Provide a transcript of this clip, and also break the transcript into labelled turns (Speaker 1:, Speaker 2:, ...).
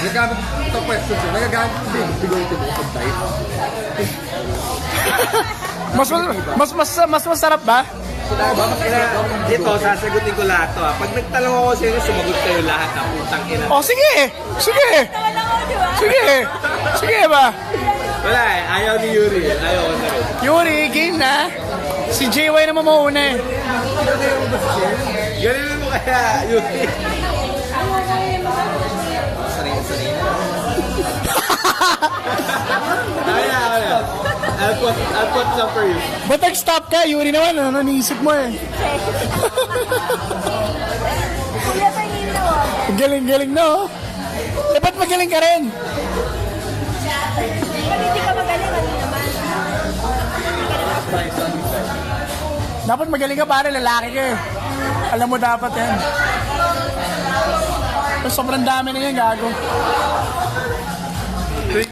Speaker 1: Nagagamit ito question siya. Nagagamit din. Ito mo sa type.
Speaker 2: Mas, mas, mas, mas masarap ba?
Speaker 3: Ito, sasagutin ko lahat to ah. Pag nagtanong ako sa inyo, sumagot kayo lahat ah. Putang ina.
Speaker 2: Oh, sige! Sige!
Speaker 4: Wala ko, di ba?
Speaker 2: Sige! Sige ba?
Speaker 3: Wala eh, ayaw ni Yuri. Ayaw ko rin.
Speaker 2: Yuri, game na. Si JY naman mauna eh.
Speaker 3: Ganun mo kaya, Yuri. I'll put some for you.
Speaker 2: Ba't nag-stop ka? Yuri naman, ano naisip mo eh. Galing-galing na oh. Eh, ba't magaling ka rin?
Speaker 4: Pag hindi ka magaling, ano naman?
Speaker 2: Dapat magaling ka pare, lalaki ka eh. Alam mo dapat yan. Sobrang dami na yan, gago.